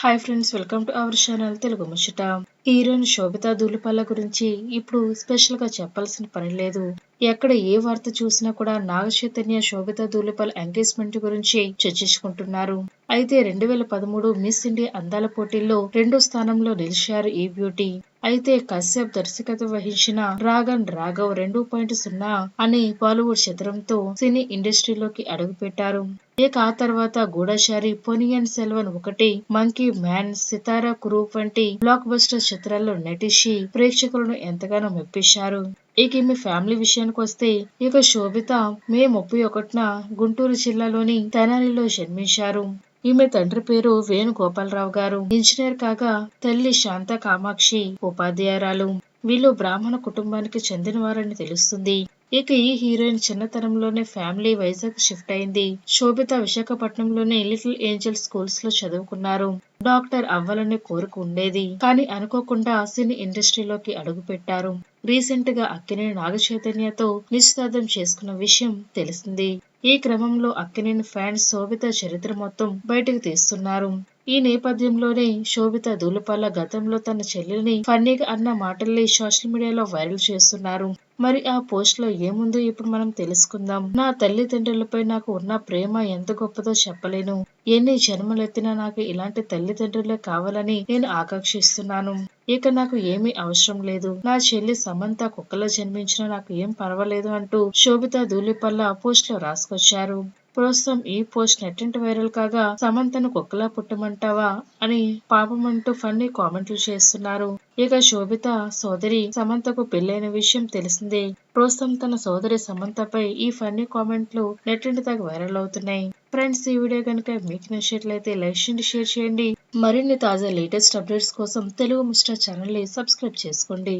Hi friends welcome to our channel Telugu Muchata heroine Sobhita Dhulipalla గురించి ఇప్పుడు స్పెషల్గా చెప్పాల్సిన పని లేదు. ఎక్కడ ఏ వార్త చూసినా కూడా నాగ చైతన్య శోభితా దూలిపల్ ఎంగేజ్మెంట్ గురించి చర్చించుకుంటున్నారు. అయితే రెండు వేల పదమూడు మిస్ ఇండియా అందాల పోటీల్లో రెండో స్థానంలో నిలిచారు ఈ బ్యూటీ అయితే కశ్యప్ దర్శకత్వం వహించిన డ్రాగన్ రాఘవ్ రెండు పాయింట్ సున్నా అనే బాలీవుడ్ చిత్రంతో సినీ ఇండస్ట్రీలోకి అడుగుపెట్టారు. ఇక ఆ తర్వాత గూఢచారి పొనియన్ సెల్వన్ ఒకటి మంకీ మ్యాన్ సితారా కురూప్ వంటి బ్లాక్ బస్టర్ చిత్రాల్లో నటించి ప్రేక్షకులను ఎంతగానో మెప్పించారు. ఇక ఈమె ఫ్యామిలీ విషయానికి వస్తే ఇక శోభిత మే ముప్పై ఒకటిన గుంటూరు జిల్లాలోని తెనాలిలో జన్మించారు. ఈమె తండ్రి పేరు వేణుగోపాలరావు గారు. ఇంజనీర్ కాగా తల్లి శాంత కామాక్షి ఉపాధ్యాయురాలు. వీళ్ళు బ్రాహ్మణ కుటుంబానికి చెందినవారని తెలుస్తుంది. ఇక ఈ హీరోయిన్ చిన్నతనంలోనే ఫ్యామిలీ వైజాగ్ షిఫ్ట్ అయింది. శోభిత విశాఖపట్నంలోనే లిటిల్ ఏంజల్ స్కూల్స్లో చదువుకున్నారు. డాక్టర్ అవ్వాలనే కోరిక ఉండేది. కానీ అనుకోకుండా సినీ ఇండస్ట్రీలోకి అడుగు పెట్టారు. రీసెంట్గా అక్కినేని నాగ చైతన్యతో నిశ్చితార్థం చేసుకున్న విషయం తెలిసింది. ఈ క్రమంలో అక్కినేని ఫ్యాన్స్ శోభిత చరిత్ర మొత్తం బయటకు తీస్తున్నారు. ఈ నేపథ్యంలోనే శోభిత దూలపల్ల గతంలో తన చెల్లెల్ని ఫన్నీగా అన్న మాటల్ని సోషల్ మీడియాలో వైరల్ చేస్తున్నారు. మరి ఆ పోస్ట్లో ఏముందో ఇప్పుడు మనం తెలుసుకుందాం. నా తల్లిదండ్రులపై నాకు ఉన్న ప్రేమ ఎంత గొప్పదో చెప్పలేను. ఎన్ని జన్మలెత్తినా నాకు ఇలాంటి తల్లిదండ్రులే కావాలని నేను ఆకాంక్షిస్తున్నాను. ఇక నాకు ఏమీ అవసరం లేదు. నా చెల్లి సమంత కుక్కలో జన్మించినా నాకు ఏం పర్వాలేదు అంటూ శోభిత ధూళిపల్ల పోస్ట్లో రాసుకొచ్చారు. ప్రస్తుతం ఈ పోస్ట్ నెట్టింటి వైరల్ కాగా సమంతను కుక్కలా పుట్టమంటావా? అని పాపమంటూ ఫన్నీ కామెంట్లు చేస్తున్నారు. ఇక శోభిత సోదరి సమంతకు పెళ్ళైన విషయం తెలిసిందే. ప్రస్తుతం తన సోదరి సమంతపై ఈ ఫన్నీ కామెంట్లు నెట్టింటి తగ్గ వైరల్ అవుతున్నాయి. ఫ్రెండ్స్ ఈ వీడియో కనుక మీకు నచ్చినట్లయితే లైక్ చేయండి షేర్ చేయండి. మరిన్ని తాజా లేటెస్ట్ అప్డేట్స్ కోసం తెలుగు మిస్టర్ ఛానల్ని సబ్స్క్రైబ్ చేసుకోండి.